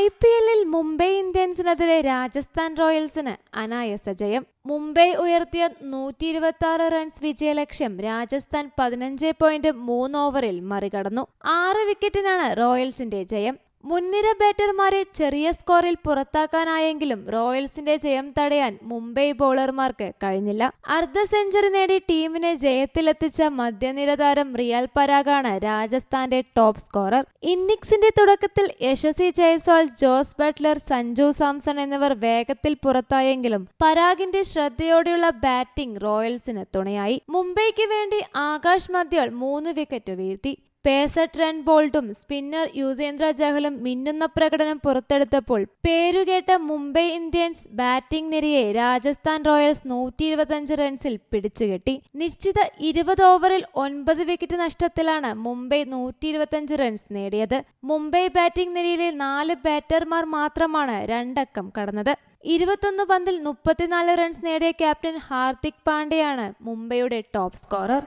I P എല്ലിൽ മുംബൈ ഇന്ത്യൻസിനെതിരെ രാജസ്ഥാൻ റോയൽസിന് അനായസ ജയം. മുംബൈ ഉയർത്തിയ നൂറ്റി ഇരുപത്തി ആറ് റൺസ് വിജയലക്ഷ്യം രാജസ്ഥാൻ പതിനഞ്ച് പോയിന്റ് മൂന്ന് ഓവറിൽ മറികടന്നു. ആറ് വിക്കറ്റിനാണ് റോയൽസിന്റെ ജയം. മുൻനിര ബാറ്റർമാരെ ചെറിയ സ്കോറിൽ പുറത്താക്കാനായെങ്കിലും റോയൽസിന്റെ ജയം തടയാൻ മുംബൈ ബോളർമാർക്ക് കഴിഞ്ഞില്ല. അർദ്ധ സെഞ്ചുറി നേടി ടീമിനെ ജയത്തിലെത്തിച്ച മധ്യനിര താരം റിയാൽ പരാഗാണ് രാജസ്ഥാന്റെ ടോപ്പ് സ്കോറർ ഇന്നിംഗ്സിന്റെ തുടക്കത്തിൽ യശസ്വി ജയസ്വാൾ ജോസ് ബട്ട്ലർ സഞ്ജു സാംസൺ എന്നിവർ വേഗത്തിൽ പുറത്തായെങ്കിലും പരാഗിന്റെ ശ്രദ്ധയോടെയുള്ള ബാറ്റിംഗ് റോയൽസിന് തുണയായി. മുംബൈക്ക് വേണ്ടി ആകാശ് മദ്യാൾ മൂന്ന് വിക്കറ്റ് വീഴ്ത്തി. പേസർ ട്രെൻ ബോൾട്ടും സ്പിന്നർ യുസേന്ദ്ര ജഹലും മിന്നുന്ന പ്രകടനം പുറത്തെടുത്തപ്പോൾ പേരുകേട്ട മുംബൈ ഇന്ത്യൻസ് ബാറ്റിംഗ് നിരയെ രാജസ്ഥാൻ റോയൽസ് നൂറ്റി ഇരുപത്തിയഞ്ച് റൺസിൽ പിടിച്ചുകെട്ടി. നിശ്ചിത ഇരുപത് ഓവറിൽ ഒൻപത് വിക്കറ്റ് നഷ്ടത്തിലാണ് മുംബൈ നൂറ്റി ഇരുപത്തിയഞ്ച് റൺസ് നേടിയത്. മുംബൈ ബാറ്റിംഗ് നിരയിലെ നാല് ബാറ്റർമാർ മാത്രമാണ് രണ്ടക്കം കടന്നത്. ഇരുപത്തൊന്ന് പന്തിൽ മുപ്പത്തിനാല് റൺസ് നേടിയ ക്യാപ്റ്റൻ ഹാർദിക് പാണ്ഡ്യയാണ് മുംബൈയുടെ ടോപ്പ് സ്കോറർ.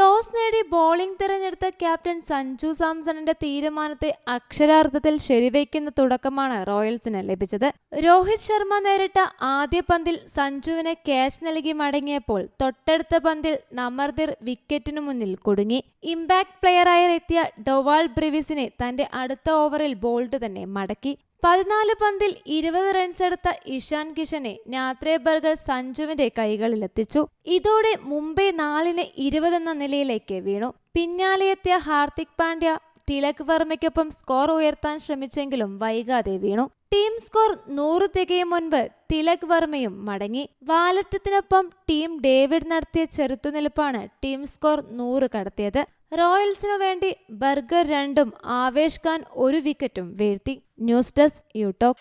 ടോസ് നേടി ബോളിംഗ് തിരഞ്ഞെടുത്ത ക്യാപ്റ്റൻ സഞ്ജു സാംസണിന്റെ തീരുമാനത്തെ അക്ഷരാർത്ഥത്തിൽ ശരിവയ്ക്കുന്ന തുടക്കമാണ് റോയൽസിന് ലഭിച്ചത്. രോഹിത് ശർമ്മ നേരിട്ട ആദ്യ പന്തിൽ സഞ്ജുവിന് ക്യാച്ച് നൽകി മടങ്ങിയപ്പോൾ തൊട്ടടുത്ത പന്തിൽ നമർദിർ വിക്കറ്റിനു മുന്നിൽ കുടുങ്ങി. ഇമ്പാക്ട് പ്ലെയറായി എത്തിയ ഡൊവാൾ ബ്രിവിസിനെ തന്റെ അടുത്ത ഓവറിൽ ബോൾഡ് തന്നെ മടക്കി. പതിനാല് പന്തിൽ ഇരുപത് റൺസ് എടുത്ത ഇഷാൻ കിഷനെ നാത്രേ ബർഗർ സഞ്ജുവിന്റെ കൈകളിലെത്തിച്ചു. ഇതോടെ മുംബൈ നാലിന് ഇരുപത് എന്ന നിലയിലേക്ക് വീണു. പിന്നാലെയെത്തിയ ഹാർദിക് പാണ്ഡ്യ തിലക് വർമ്മയ്ക്കൊപ്പം സ്കോർ ഉയർത്താൻ ശ്രമിച്ചെങ്കിലും വൈകാതെ വീണു. ടീം സ്കോർ നൂറ് തികയും മുൻപ് തിലക് വർമ്മയും മടങ്ങി. വാലറ്റത്തിനൊപ്പം ടീം ഡേവിഡ് നടത്തിയ ചെറുത്തുനിൽപ്പാണ് ടീം സ്കോർ നൂറ് കടത്തിയത്. റോയൽസിനു വേണ്ടി ബർഗർ രണ്ടും ആവേശ് ഖാൻ ഒരു വിക്കറ്റും വീഴ്ത്തി. News desk യൂടോക്ക്